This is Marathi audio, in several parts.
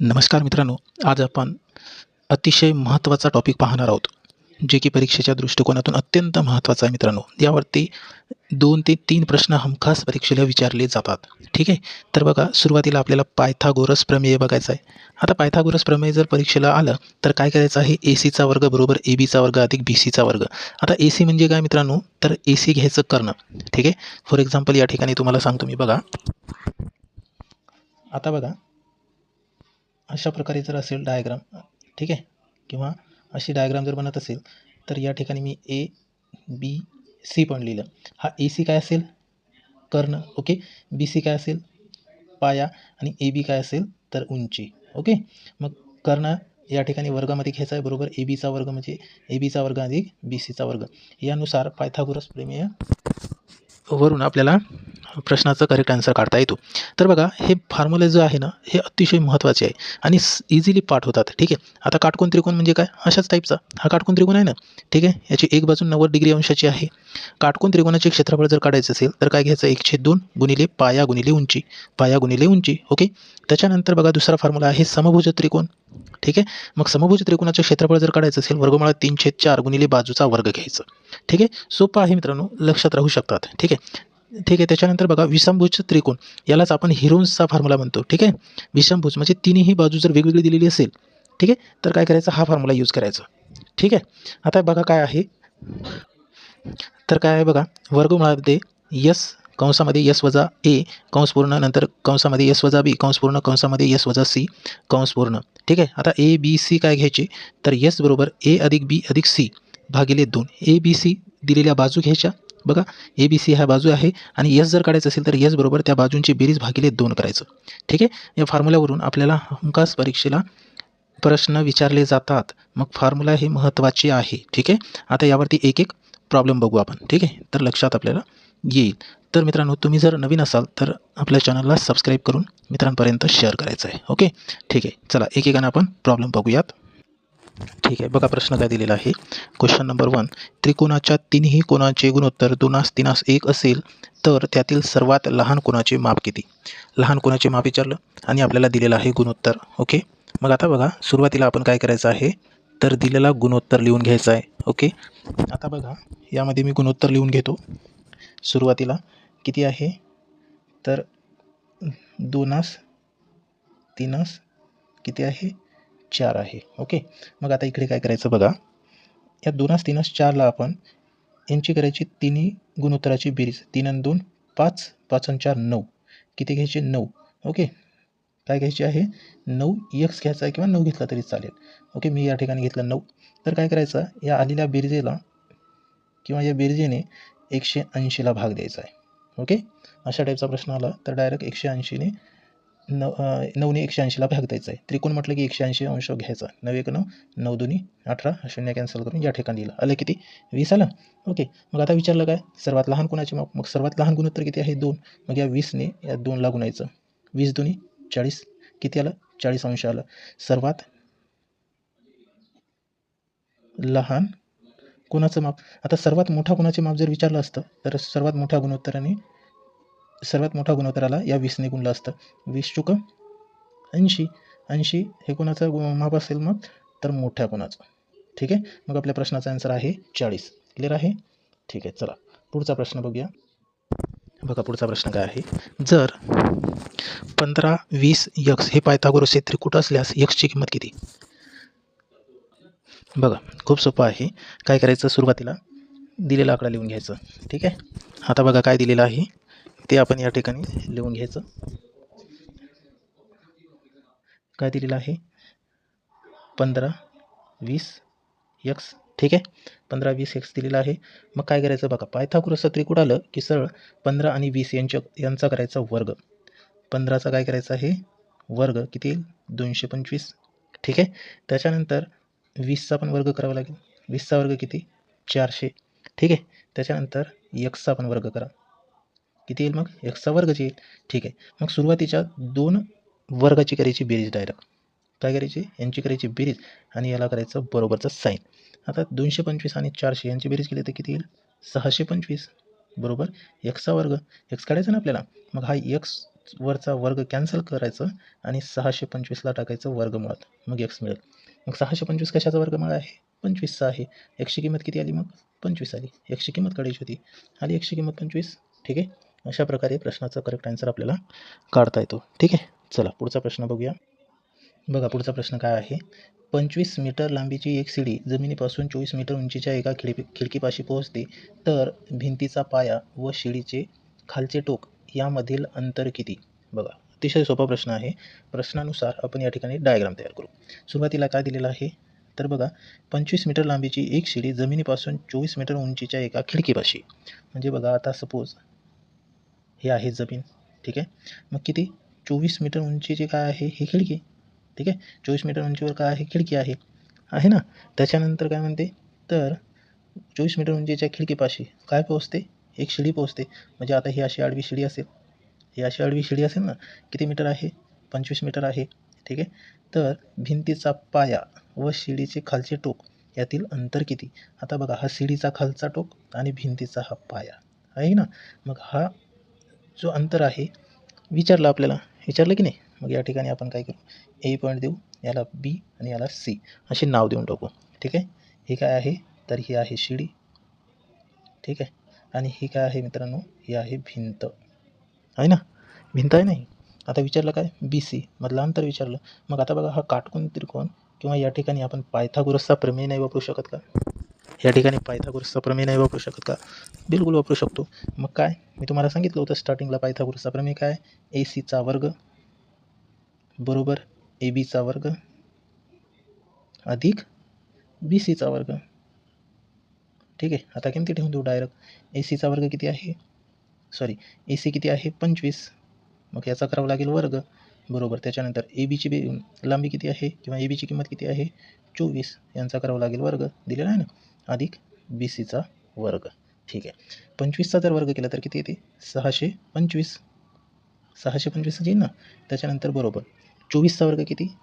नमस्कार मित्रांनो आज आपण अतिशय महत्त्वाचा टॉपिक पाहणार आहोत जे की परीक्षेच्या दृष्टिकोनातून अत्यंत महत्त्वाचा आहे मित्रांनो. यावरती दोन ते तीन प्रश्न हमखास परीक्षेला विचारले जातात. ठीक आहे? तर बघा सुरुवातीला आपल्याला पायथागोरस प्रमेय बघायचं आहे. आता पायथागोरस प्रमेय जर परीक्षेला आलं तर काय करायचं आहे? ए सीचा वर्ग बरोबर ए बीचा वर्ग अधिक बी सीचा वर्ग. आता ए सी म्हणजे काय मित्रांनो? तर ए सी घ्यायचं करणं. ठीक आहे? फॉर एक्झाम्पल या ठिकाणी तुम्हाला सांगतो मी. बघा. आता बघा. अशा प्रकारे जर असेल डायग्राम ठीक आहे? किंवा अशी डायग्राम जर बनत असेल तर या ठिकाणी मी ए बी सी पण लिहिलं. हा ए सी काय असेल? कर्ण ओके बी सी काय असेल? पाया. आणि ए बी काय असेल? तर उंची ओके मग कर्ण या ठिकाणी वर्गामध्ये घ्यायचा आहे बरोबर? ए बीचा वर्ग म्हणजे ए बीचा वर्ग अधिक बी सीचा वर्ग. यानुसार पायथागोरस प्रमेय वरून आपल्याला प्रश्नाचा करेक्ट आन्सर काढता येतो. तर बघा हे फॉर्म्युला जो आहे ना हे अतिशय महत्त्वाचे आहे आणि इझिली पाठ होतात. ठीक आहे? आता काटकोन त्रिकोण म्हणजे काय? अशाच टाईपचा हा काटकोन त्रिकोण आहे ना? ठीक आहे? याची एक बाजू नव्वद डिग्री अंशाची आहे. काटकोन त्रिकोणाचे क्षेत्रफळ जर काढायचं असेल तर काय घ्यायचं? एकशे दोन गुणिले पाया गुणिले उंची. पाया गुणिले उंची. ओके? त्याच्यानंतर बघा दुसरा फॉर्म्युला आहे समभुज त्रिकोण. ठीक आहे? मग समभुज त्रिकोणाचं क्षेत्रफळ जर काढायचं असेल वर्गमुळात तीनशे चार गुणिले बाजूचा वर्ग घ्यायचं. ठीक आहे? सोपं आहे मित्रांनो. लक्षात राहू शकतात. ठीक आहे? ठीक आहे त्याच्यानंतर बघा विषमभुज त्रिकोण. यालाच आपण हिरोन्सचा फॉर्म्युला म्हणतो ठीक आहे? विषमभुज म्हणजे तिन्ही बाजू जर वेगवेगळी दिलेली असेल ठीक आहे? तर काय करायचं? हा फॉर्म्युला यूज करायचा ठीक आहे? आता बघा काय आहे. तर काय आहे बघा वर्गमुळामध्ये यस कंसामध्ये यस वजा ए कंस पूर्ण नंतर कंसामध्ये यस वजा बी कंस पूर्ण कंसामध्ये यस वजा सी कंस पूर्ण ठीक आहे? आता ए बी सी काय घ्यायचे? तर यस बरोबर ए अधिक बी अधिक सी भागिले दोन. ए बी सी दिलेल्या बाजू घ्यायच्या बघा ए बी सी ह्या बाजू आहे आणि यस जर काढायचं असेल तर यस बरोबर त्या बाजूंची बेरीज भागिले दोन करायचं. ठीक आहे? या फॉर्म्युल्यावरून आपल्याला हमखास परीक्षेला प्रश्न विचारले जातात. मग फॉर्म्युला हे महत्त्वाचे आहे. ठीक आहे? आता यावरती एक एक प्रॉब्लेम बघू आपण. ठीक आहे? तर लक्षात आपल्याला येईल. तर मित्रांनो तुम्ही जर नवीन असाल तर आपल्या चॅनलला सबस्क्राईब करून मित्रांपर्यंत शेअर करायचं आहे. ओके ठीक आहे? चला एकेकानं आपण प्रॉब्लेम बघूयात. ठीक आहे. बघा प्रश्न काय दिलेला आहे. क्वेश्चन नंबर वन त्रिकोणाच्या तिन्ही कोणाचे गुणोत्तर दोनास तिनास एक असेल तर त्यातील सर्वात लहान कोणाचे माप किती? लहान कोणाचे माप विचारलं आणि आपल्याला दिलेलं आहे गुणोत्तर. ओके मग आता बघा सुरुवातीला आपण काय करायचं आहे? तर दिलेला गुणोत्तर लिहून घ्यायचा आहे. ओके आता बघा यामध्ये मी गुणोत्तर लिहून घेतो. सुरुवातीला किती आहे? तर दोनास तीनास किती आहे? चार आहे ओके? मग आता इकडे काय करायचं बघा. या दोनास तीनास चारला आपण यांची करायची तिन्ही गुणोत्तराची बेरीज तीन आणि दोन पाच पाच आणि चार नऊ. किती घ्यायचे? नऊ. ओके? काय घ्यायचे आहे? नऊ एक्स घ्यायचा आहे किंवा नऊ घेतला तरी चालेल. ओके? मी या ठिकाणी घेतलं नऊ. तर काय करायचं? या आलेल्या बेरजेला किंवा या बेरजेने एकशे ऐंशीला भाग द्यायचा आहे. ओके? अशा टाईपचा प्रश्न आला. तर डायरेक्ट एकशे ऐंशीने नऊ नऊने एकशे ऐंशीला भाग द्यायचा आहे. त्रिकोण म्हटलं की एकशे ऐंशी अंश घ्यायचा. नऊ एक नऊ नऊ दोन्ही अठरा शून्य कॅन्सल करून या ठिकाणी लिहिलं. आलं किती? वीस आलं? ओके. मग आता विचारलं काय? सर्वात लहान कोणाचे मग? मग सर्वात लहान गुणोत्तर किती आहे? दोन. मग या वीसने या दोनला गुणायचं. वीस दोन्ही चाळीस. किती आलं? चाळीस अंश आलं. सर्वात लहान कोणाचं माप? आता सर्वात मोठा कोणाचे माप जर विचारलं असतं तर सर्वात मोठ्या गुणोत्तराने सर्वात मोठ्या गुणोत्तराला या वीसने गुणलं असतं. वीस चुक ऐंशी ऐंशी हे कोणाचं माप असेल मग? तर मोठ्या कोणाचं. ठीक आहे? मग आपल्या प्रश्नाचा आन्सर आहे चाळीस. क्लिअर आहे? ठीक आहे चला. पुढचा प्रश्न बघूया. बघा पुढचा प्रश्न काय आहे. जर पंधरा वीस यक्स हे पायथागोरसचे त्रिकूट असल्यास यक्सची किंमत किती? बघा खूप सोपं आहे. काय करायचं? सुरुवातीला दिलेला आकडा लिहून घ्यायचं. ठीक आहे? आता बघा काय दिलेलं आहे. ते आपण या ठिकाणी लिहून घ्यायचं. काय दिलेलं आहे? पंधरा वीस एक्स. ठीक आहे? पंधरा वीस एक्स दिलेला आहे. मग काय करायचं बघा? पायथागोरसचं त्रिकूट आलं की सरळ पंधरा आणि वीस यांच्या यांचा करायचा वर्ग. पंधराचा काय करायचा आहे? वर्ग. किती येईल? दोनशे पंचवीस. ठीक आहे? त्याच्यानंतर वीसचा पण वर्ग करावा लागेल. वीसचा वर्ग किती? चारशे. ठीक आहे? त्याच्यानंतर एक्सचा पण वर्ग करा. किती येईल मग? एक्सचा वर्गच येईल. ठीक आहे. मग सुरुवातीच्या दोन वर्गाची करायची बेरीज डायरेक्ट काय करायची? यांची करायची बेरीज आणि याला करायचं बरोबरचं साईन आता दोनशे पंचवीस आणि चारशे यांची बेरीज केली तर किती येईल? सहाशे पंचवीस. बरोबर? एक्सचा वर्ग. एक्स काढायचा ना आपल्याला? मग हा एक्स वरचा वर्ग कॅन्सल करायचं आणि सहाशे पंचवीसला टाकायचं वर्गमुळात. मग एक्स मिळेल. मग सहाशे पंचवीस कशाचा वर्गमूळ आहे? पंचवीसचा आहे. एकशे किंमत किती आली मग? पंचवीस आली. एकशे किंमत काढायची होती. आली एकशे किंमत पंचवीस. ठीक आहे? अशा प्रकारे प्रश्नाचा करेक्ट आन्सर आपल्याला काढता येतो. ठीक आहे? चला पुढचा प्रश्न बघूया. बघा पुढचा प्रश्न काय आहे? पंचवीस मीटर लांबीची एक शिडी जमिनीपासून चोवीस मीटर उंचीच्या एका खिडकी खिडकीपाशी पोहोचते. तर भिंतीचा पाया व शिडीचे खालचे टोक यामधील अंतर किती? बघा अतिशय सोपा प्रश्न आहे. प्रश्नानुसार आपण या ठिकाणी डायग्राम तयार करू. सुरुवातीला काय दिलेलं आहे? तर बघा पंचवीस मीटर लांबीची एक शिडी जमिनीपासून चोवीस मीटर उंचीच्या एका खिडकीपाशी. म्हणजे बघा आता सपोज हे आहे जमीन ठीक आहे? मग किती? चोवीस मीटर उंचीची काय आहे ही खिडकी ठीक आहे? चोवीस मीटर उंचीवर काय आहे खिडकी आहे. आहे ना? त्याच्यानंतर काय म्हणते? तर चोवीस मीटर उंचीच्या खिडकीपाशी काय पोहोचते? एक शिडी पोहोचते. म्हणजे आता ही अशी आडवी शिडी असेल. ही अशी आडवी शिडी असेल ना? किती मीटर आहे? पंचवीस मीटर आहे ठीक आहे? तर भिंतीचा पाया व शिडीचे खालचे टोक यातील अंतर किती? आता बघा हा शिडीचा खालचा टोक आणि भिंतीचा हा पाया. आहे ना? मग हा जो अंतर आहे विचारलं आपल्याला विचारलं की नाही? मग या ठिकाणी आपण काय करू? ए पॉईंट देऊ याला बी आणि याला सी असे नाव देऊन टाकू. ठीक आहे? हे काय आहे? तर ही आहे शिडी. ठीक आहे? आणि ही काय आहे मित्रांनो? ही आहे भिंत. आहे ना? भिंत आहे नाही आता विचारलं काय? बी सी मधलं अंतर विचारलं. मग आता बघा हा काटकोन त्रिकोण किंवा या ठिकाणी आपण पायथागोरसचा प्रमेय नाही वापरू शकत का? या ठिकाणी पायथागोरसचा प्रमेय नाही वापरू शकत का? बिलकुल वापरू शकतो. मग काय? मी तुम्हाला सांगितलं होतं स्टार्टिंगला पायथागोरसचा प्रमेय काय? ए सीचा वर्ग. बरोबर? ए बीचा वर्ग. अधिक? बी सीचा वर्ग. ठीक आहे? आता किमती ठेवून देऊ डायरेक्ट ए सीचा वर्ग किती आहे? सॉरी ए सी किती आहे? पंचवीस. मग याचा करावा लागेल वर्ग. बरोबर? त्याच्यानंतर ए बीची बी लांबी किती आहे? किंवा ए बीची किंमत किती आहे? चोवीस. यांचा करावा लागेल वर्ग. दिलेला आहे ना? अधिक बी सीचा वर्ग. ठीक आहे. पंचवीसचा जर वर्ग केला तर किती येते? सहाशे पंचवीस. सहाशे पंचवीस येईल ना? त्याच्यानंतर बरोबर. चोवीसचा वर्ग किती?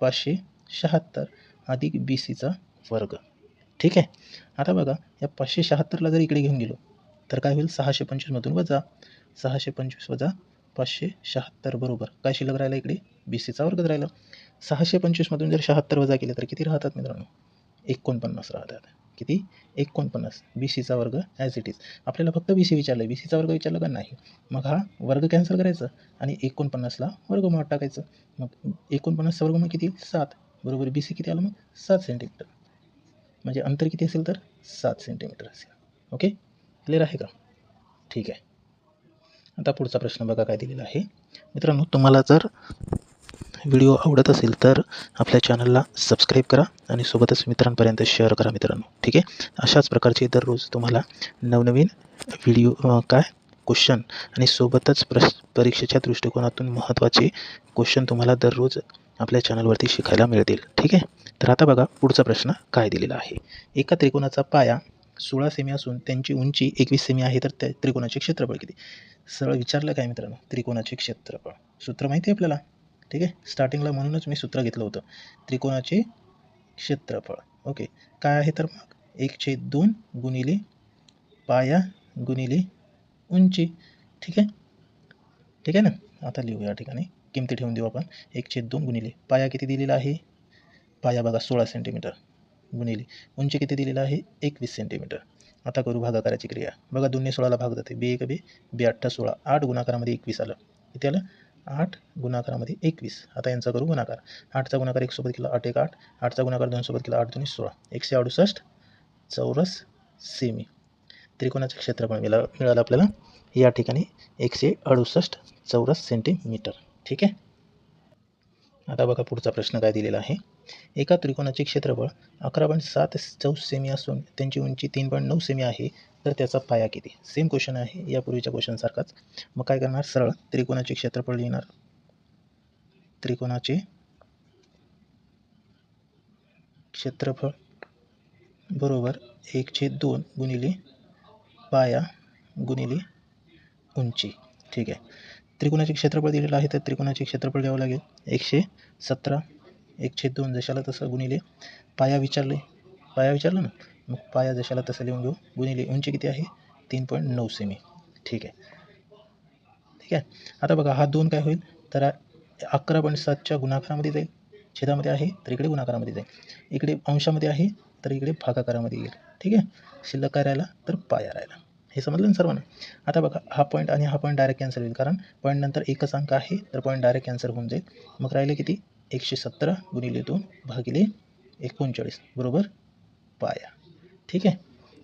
पाचशे शहात्तर. अधिक बी सीचा वर्ग. ठीक आहे? आता बघा या पाचशे शहात्तरला जर इकडे घेऊन गेलो तर काय होईल? सहाशे पंचवीसमधून वजा. सहाशे पंचवीस वजा पाचशे शहात्तर बरोबर. काय शिल्लक राहिला इकडे? बी सीचा वर्गच राहिला. सहाशे पंचवीसमधून जर शहात्तर वजा केले तर किती राहतात मित्रांनो? एकोणपन्नास राहतात. किती? एकोणपन्नास. बी सीचा वर्ग ॲज इट इज आपल्याला फक्त बी सी विचारलं बी सीचा वर्ग विचारलं का नाही? मग हा वर्ग कॅन्सल करायचा आणि एकोणपन्नासला वर्गमुळात टाकायचं. मग एकोणपन्नासचा वर्गमुळ किती? सात. बरोबर बी सी किती आलं मग? सात सेंटीमीटर म्हणजे अंतर किती असेल तर? सात सेंटीमीटर असेल. ओके क्लिअर आहे का? ठीक आहे. आता पुढचा प्रश्न बघा काय दिलेला आहे. मित्रांनो तुम्हाला जर व्हिडिओ आवडत असेल तर आपल्या चॅनलला सबस्क्राईब करा आणि सोबतच मित्रांपर्यंत शेअर करा मित्रांनो. ठीक आहे? अशाच प्रकारचे दररोज तुम्हाला नवनवीन व्हिडिओ काय? क्वेश्चन आणि सोबतच प्रश परीक्षेच्या दृष्टिकोनातून महत्त्वाचे क्वेश्चन तुम्हाला दररोज आपल्या चॅनलवरती शिकायला मिळतील. ठीक आहे? तर आता बघा पुढचा प्रश्न काय दिलेला आहे. एका त्रिकोणाचा पाया सोळा सेमी असून त्यांची उंची एकवीस सेमी आहे तर त्या त्रिकोणाचे क्षेत्रफळ किती? सरळ विचारलं काय मित्रांनो? त्रिकोणाचे क्षेत्रफळ. सूत्र माहिती आहे आपल्याला? ठीक आहे? स्टार्टिंगला म्हणूनच मी सूत्र घेतलं होतं. त्रिकोणाचे क्षेत्रफळ. ओके काय आहे तर मग? एक छेद दोन गुणिले पाया गुणिले उंची. ठीक आहे? ठीक आहे ना? आता लिहू या ठिकाणी. किमती ठेवून देऊ आपण. एक छेद दोन गुणिले पाया किती दिलेला आहे? पाया बघा सोळा सेंटीमीटर गुणिले उंची किती दिलेला आहे? एकवीस सेंटीमीटर आता करू भागाकाराची क्रिया. बघा दोन्ही सोळाला भाग जाते. बे एक बे बे अठ्ठा सोळा. आठ गुणाकारामध्ये एकवीस आलं. किती आलं? आठ गुणाकारामध्ये एकवीस. आता यांचा करू गुणाकार. आठचा गुणाकार एक सोबत केला आठ एक आठ. आठचा गुणाकार दोन सोबत केला आठ दोन्ही सोळा. एकशे अडुसष्ट चौरस सेमी. त्रिकोणाचं क्षेत्रफळ मिळा मिळालं आपल्याला. या ठिकाणी एकशे अडुसष्ट चौरस सेंटीमीटर. ठीक आहे? आता बघा पुढचा प्रश्न काय दिलेला आहे. एका त्रिकोणाचे क्षेत्रफळ अकरा पॉईंट सात चौस सेमी असून त्यांची उंची तीन पॉईंट नऊ सेमी आहे तर त्याचा पाया किती? सेम क्वेश्चन आहे यापूर्वीच्या क्वेश्चनसारखाच मग काय करणार? सरळ त्रिकोणाचे क्षेत्रफळ लिहिणार. त्रिकोणाचे क्षेत्रफळ बरोबर एक छेद दोन गुणिले पाया गुणिले उंची. ठीक आहे. त्रिकोणाचे क्षेत्रफळ दिलेलं आहे तर त्रिकोणाचे क्षेत्रफळ घ्यावं लागेल. एकशे सतरा एक छेद दोन जशाला तसं गुणिले पाया विचारले. पाया विचारलं ना? मग पाया जशाला तसं लिहून घेऊ. गुणिले उंची किती आहे? तीन पॉईंट नऊ सेमी. ठीक आहे. ठीक आहे. आता बघा हा दोन काय होईल? तर अकरा पॉईंट सातच्या गुणाकारामध्ये जाईल. छेदामध्ये आहे तर इकडे गुणाकारामध्ये जाईल. इकडे अंशामध्ये आहे तर इकडे भागाकारामध्ये येईल. ठीक आहे? शिल्लक काय राहिला? तर पाया राहिला. हे समजलं ना सर्वांना? आता बघा हा पॉईंट आणि हा पॉईंट डायरेक्ट कॅन्सल होईल. कारण पॉईंट नंतर एकच अंक आहे तर पॉईंट डायरेक्ट कॅन्सल होऊन जाईल. मग राहिले किती? एकशे सतरा गुणिले दोन भागिले एकोणचाळीस बरोबर? पाया. ठीक आहे?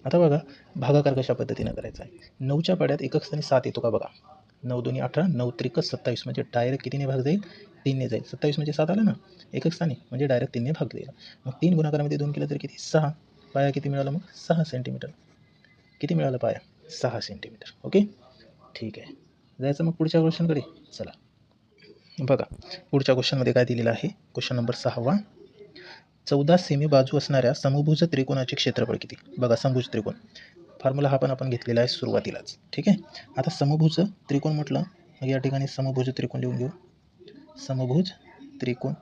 आता बघा भागाकार कशा पद्धतीनं करायचा आहे? नऊच्या पाड्यात एकक स्थानी सात येतो का बघा? नऊ दोन्ही अठरा नऊ त्रिक सत्तावीस म्हणजे डायरेक्ट कितीने भाग जाईल? तीनने जाईल. सत्तावीस म्हणजे सात आलं ना? एकक स्थानी म्हणजे डायरेक्ट तीनने भाग जाईल. मग तीन गुणाकारामध्ये दोन केलं तर किती? सहा. पाया किती मिळाला मग? सहा सेंटीमीटर. किती मिळालं पाया? सहा सेंटीमीटर. ओके? ठीक आहे. जायचं मग पुढच्या क्वेश्चनकडे चला. बघा पुढच्या क्वेश्चनमध्ये काय दिलेलं आहे? क्वेश्चन नंबर सहावा चौदा सेमी बाजू असणाऱ्या समभुज त्रिकोणाचे क्षेत्रफळ किती? बघा समभुज त्रिकोण. फॉर्म्युला हा पण आपण घेतलेला आहे सुरुवातीलाच. ठीक आहे? आता समभुज त्रिकोण म्हटलं मग या ठिकाणी समभुज त्रिकोण लिहून घेऊ. समभुज त्रिकोण.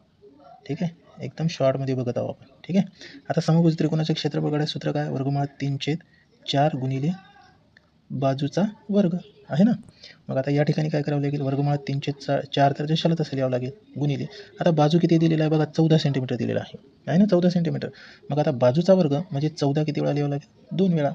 ठीक आहे? एकदम शॉर्टमध्ये बघत आहोत आपण. ठीक आहे? आता समभुज त्रिकोणाचे क्षेत्रफळ काढायचं सूत्र काय? वर्गमुळात तीन छेद चार गुणिले बाजूचा वर्ग. आहे ना? मग आता या ठिकाणी काय करावं लागेल? वर्गमुळात तीनशे चा चार तर जशाला तसं लिहावं लागेल. गुणिले आता बाजू किती दिलेला आहे बघा? चौदा सेंटीमीटर दिलेला आहे. आहे ना चौदा सेंटीमीटर मग आता बाजूचा वर्ग म्हणजे चौदा किती वेळा लिहावं लागेल? दोन वेळा.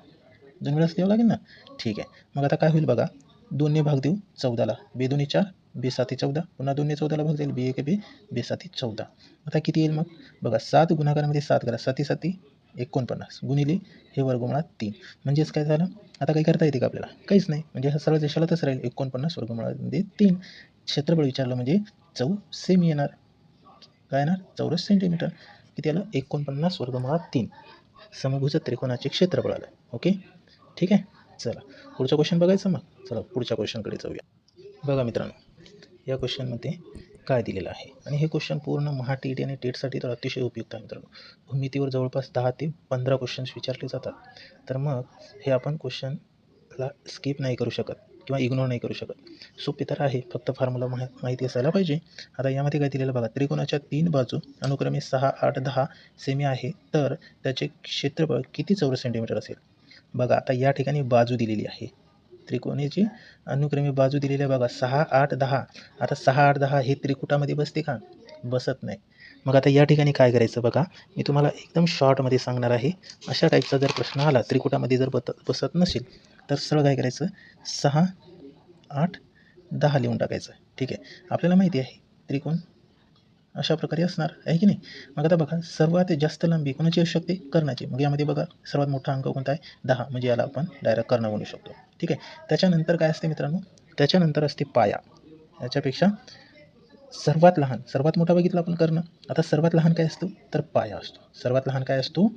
दोन वेळाच लिहावं लागेल ना? ठीक आहे. मग आता काय होईल बघा? दोनने भाग देऊ चौदाला. बे दोन्ही चार बे साती चौदा. पुन्हा दोनने चौदाला भाग जाईल बे एक बे बे साती चौदा. आता किती येईल मग? बघा सात गुणाकारामध्ये सात करा. साती साती एकोणपन्नास गुणिले हे वर्गमुळात तीन. म्हणजेच काय झालं? आता काही करता येते का आपल्याला? काहीच नाही. म्हणजे हा सरळ देशाला तसं राहील. एकोणपन्नास वर्गमुळामध्ये तीन. क्षेत्रफळ विचारलं म्हणजे चौ सेमी येणार. काय येणार? चौरस सेंटीमीटर. किती आलं? एकोणपन्नास वर्गमुळात तीन. समभुज त्रिकोणाचे क्षेत्रफळ आलं. ओके? ठीक आहे? चला. पुढचा क्वेश्चन बघायचं मग. चला पुढच्या क्वेश्चनकडे जाऊया. बघा मित्रांनो. या क्वेश्चनमध्ये काय दिलेलं आहे? आणि हे क्वेश्चन पूर्ण महा टी टी आणि टेटसाठी तर अतिशय उपयुक्त आहे मित्रांनो. भूमितीवर जवळपास दहा ते पंधरा क्वेश्चन्स विचारले जातात. तर मग हे आपण क्वेश्चनला स्किप नाही करू शकत किंवा इग्नोर नाही करू शकत. सोपे तर आहे फक्त फॉर्म्युला माहि माहिती असायला पाहिजे. आता यामध्ये काय दिलेलं बघा त्रिकोणाच्या तीन बाजू अनुक्रमे सहा आठ दहा सेमी आहे तर त्याचे क्षेत्रफळ किती चौरस सेंटीमीटर असेल? बघा आता या ठिकाणी बाजू दिलेली आहे. त्रिकोणाची अनुक्रमे बाजू दिलेल्या बघा सहा आठ दहा. आता सहा आठ दहा हे त्रिकुटामध्ये बसते का? बसत नाही. मग आता या ठिकाणी काय करायचं बघा? मी तुम्हाला एकदम शॉर्टमध्ये सांगणार आहे. अशा टाईपचा जर प्रश्न आला त्रिकुटामध्ये जर बत बसत नसेल तर सरळ काय करायचं? सहा आठ दहा लिहून टाकायचं. ठीक आहे? आपल्याला माहिती आहे त्रिकोण अशा प्रकारे असणार आहे की नाही? मग आता बघा सर्वात जास्त लांबी कोणाची असू शकते? कर्णाची. मग यामध्ये बघा सर्वात मोठा अंक कोणता आहे? दहा. म्हणजे याला आपण डायरेक्ट कर्ण म्हणू शकतो. ठीक आहे? त्याच्यानंतर काय असते मित्रांनो? त्याच्यानंतर असते पाया. याच्यापेक्षा सर्वात लहान सर्वात मोठा बघितला आपण कर्ण. आता सर्वात लहान काय असतो? तर पाया असतो. सर्वात लहान काय असतो?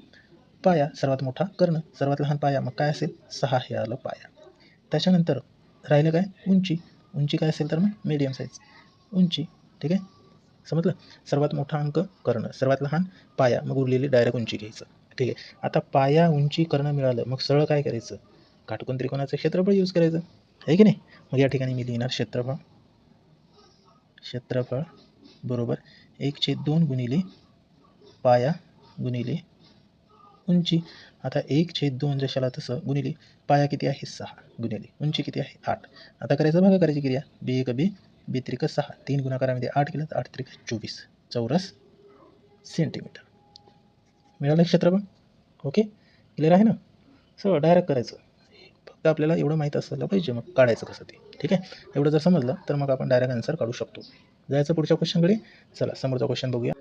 पाया. सर्वात मोठा कर्ण. सर्वात लहान पाया. मग काय असेल? सहा हे आलं पाया. त्याच्यानंतर राहिलं काय? उंची. उंची काय असेल तर मग? मीडियम साईज उंची. ठीक आहे? समजलं? सर्वात मोठा अंक कर्ण. सर्वात लहान पाया. मग उरलेली डायरेक्ट उंची घ्यायचं. ठीक आहे? आता पाया उंची कर्ण मिळालं. मग सरळ काय करायचं? काटकोन त्रिकोणाचं क्षेत्रफळ यूज करायचं. आहे की नाही? मग या ठिकाणी मी लिहिणार क्षेत्रफळ. क्षेत्रफळ बरोबर एक छेद दोन गुणिले पाया गुणिले उंची. आता एक छेद दोन जशाला तसं गुणिले पाया किती आहे? सहा गुणिले. उंची किती आहे? आठ. आता करायचं बघा करायची क्रिया. बी एक बी बेत्रिक सहा तीन गुणाकारामध्ये आठ केलं तर आठ त्रिक चोवीस. चौरस सेंटीमीटर मिळालं क्षेत्रफळ? ओके क्लिअर आहे ना? सगळं डायरेक्ट करायचं. फक्त आपल्याला एवढं माहीत असलं पाहिजे मग काढायचं कसं ते. ठीक आहे? एवढं जर समजलं तर मग आपण डायरेक्ट आन्सर काढू शकतो. जायचं पुढच्या क्वेश्चनकडे चला समोरचा क्वेश्चन बघूया.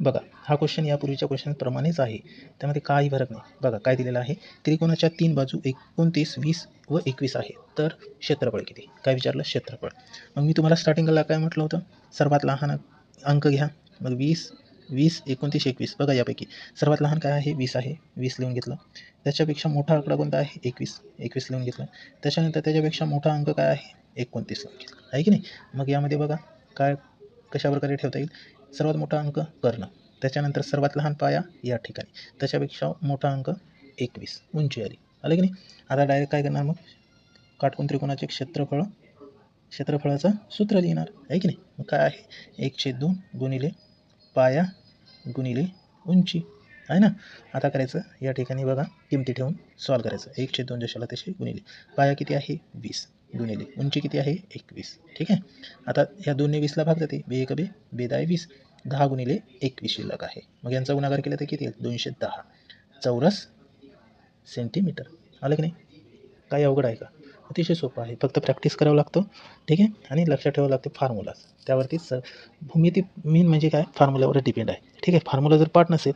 बघा हा क्वेश्चन यापूर्वीच्या क्वेश्चनप्रमाणेच आहे. त्यामध्ये काही फरक नाही. बघा काय दिलेलं आहे? त्रिकोणाच्या तीन बाजू एकोणतीस वीस व एकवीस आहे. तर क्षेत्रफळ किती? काय विचारलं? क्षेत्रफळ. मग मी तुम्हाला स्टार्टिंगला काय म्हटलं होतं? सर्वात लहान अंक घ्या. मग वीस वीस एकोणतीस एकवीस. बघा यापैकी. सर्वात लहान काय आहे? वीस आहे. वीस लिहून घेतलं. त्याच्यापेक्षा मोठा आकडा कोणता आहे? एकवीस. एकवीस लिहून घेतलं. त्याच्यानंतर त्याच्यापेक्षा मोठा अंक काय आहे? एकोणतीस लिहून घेतलं. आहे की नाही? मग यामध्ये बघा काय कशा प्रकारे ठेवता येईल? सर्वात मोठा अंक कर्ण. त्याच्यानंतर सर्वात लहान पाया या ठिकाणी. त्याच्यापेक्षा मोठा अंक एकवीस. उंची आली. आलं की नाही? आता डायरेक्ट काय करणार मग? काटकोण त्रिकोणाचे क्षेत्रफळ क्षेत्रफळाचं सूत्र लिहिणार. आहे की नाही? मग काय आहे? एक छेद दोन गुणिले पाया गुणिले उंची. आहे ना? आता करायचं या ठिकाणी बघा. किमती ठेवून सॉल्व करायचं. एक छेद दोन जशाला तसे गुणिले. पाया किती आहे? वीस. गुणिले उंची किती आहे? एकवीस. ठीक आहे? आता ह्या दोन्ही वीसला भाग जाते. बे एक बे बेदाय वीस दहा गुणिले एकवीस शिल्लक आहे. मग यांचा गुणाकार केला तर किती येईल? दोनशे दहा. चौरस सेंटीमीटर. आलं की नाही? काही अवघड आहे का? अतिशय सोपं आहे. फक्त प्रॅक्टिस करावं लागतो. ठीक आहे? आणि लक्षात ठेवावं लागते फॉर्म्युलाज त्यावरती स भूमिती मेन म्हणजे काय? फॉर्म्युल्यावर डिपेंड आहे. ठीक आहे? फॉर्म्युला जर पाठ नसेल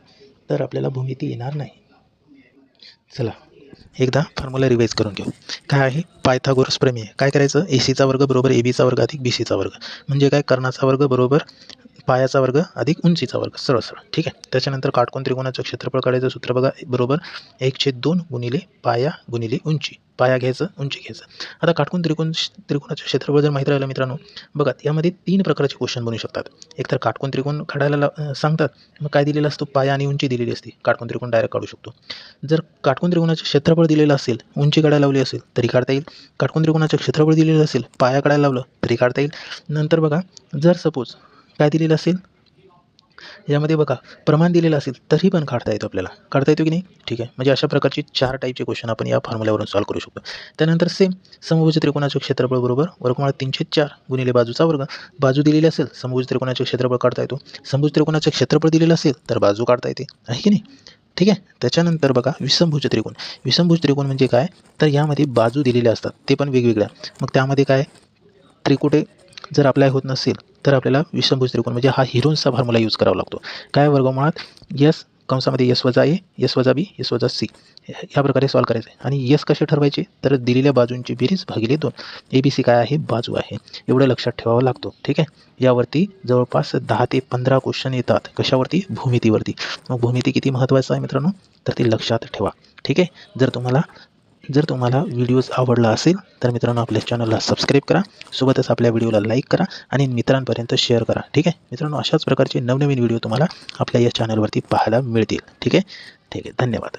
तर आपल्याला भूमिती येणार नाही. चला. एकदा फॉर्म्युला रिवाईज करून घेऊ. काय आहे? पायथागोरस प्रमेय. काय करायचं? ए सीचा वर्ग बरोबर ए बीचा वर्ग अधिक बी सीचा वर्ग. म्हणजे काय? कर्णाचा वर्ग बरोबर पायाचा वर्ग अधिक उंचीचा वर्ग सरळ सरळ. ठीक आहे? त्याच्यानंतर काटकोन त्रिकोणाचं क्षेत्रफळ काढायचं सूत्र बघा बरोबर? एक छेद दोन गुणिले पाया गुणिले उंची. पाया घ्यायचं उंची घ्यायचं. आता काटकोन त्रिकोण त्रिकोणाचं क्षेत्रफळ जर माहीत राहिलं मित्रांनो बघा यामध्ये तीन प्रकारचे क्वेश्चन बनू शकतात. एकतर काटकोन त्रिकोण काढायला सांगतात मग काय दिलेलं असतो? पाया आणि उंची दिलेली असते. काटकोन त्रिकोण डायरेक्ट काढू शकतो. जर काटकोन त्रिकोणाचं क्षेत्रफळ दिलेलं असेल उंची काढायला लावली असेल तरी काढता येईल. काटकोन त्रिकोणाचं क्षेत्रफळ दिलेलं असेल पाया काढायला लावलं तरी काढता येईल. नंतर बघा जर सपोज काय दिलेलं असेल? यामध्ये बघा प्रमाण दिलेलं असेल तरी पण काढता येतो आपल्याला. काढता येतो की नाही? ठीक आहे. म्हणजे अशा प्रकारचे चार टाईपचे क्वेश्चन आपण या फॉर्म्युल्यावरून सॉल्व करू शकतो. त्यानंतर सेम समभुज त्रिकोणाचे क्षेत्रफळ बरोबर वर्गमुळा तीनशे चार गुणिले बाजूचा वर्ग. बाजू दिलेली असेल समभुज त्रिकोणाचे क्षेत्रफळ काढता येतो. समभुज त्रिकोणाचं क्षेत्रफळ दिलेलं असेल तर बाजू काढता येते. आहे की नाही? ठीक आहे. त्याच्यानंतर बघा विषमभुज त्रिकोण. विषमभुज त्रिकोण म्हणजे काय? तर यामध्ये बाजू दिलेल्या असतात. ते पण वेगवेगळ्या. मग त्यामध्ये काय? त्रिकुटे जर अप्लाय होत नसेल तर आपल्याला विषमभुज त्रिकोण म्हणजे हा हिरोन्सचा फॉर्म्युला यूज करावा लागतो. काय वर्गमुळात यस कंसामध्ये यस वजा ए यस वजा बी यस वजा सी या प्रकारे सॉल्व करायचं आहे. आणि यस कसे ठरवायचे? तर दिलेल्या बाजूंची बेरीज भागिले दोन. ए बी सी काय आहे? बाजू आहे. एवढं लक्षात ठेवावं लागतो. ठीक आहे? यावरती जवळपास दहा ते पंधरा क्वेश्चन येतात. कशावरती? भूमितीवरती. मग भूमिती किती महत्त्वाचं आहे मित्रांनो? तर ते लक्षात ठेवा. ठीक आहे? जर तुम्हाला जर तुम्हाला व्हिडिओज आवडला असेल तर मित्रांनो आपल्या चॅनलला सबस्क्राईब करा. सोबतच आपल्या व्हिडिओला लाईक करा आणि मित्रांपर्यंत शेअर करा. ठीक आहे? मित्रांनो अशाच प्रकारचे नवनवीन व्हिडिओ तुम्हाला आपल्या या चॅनलवरती पाहायला मिळतील. ठीक आहे? ठीक आहे. धन्यवाद.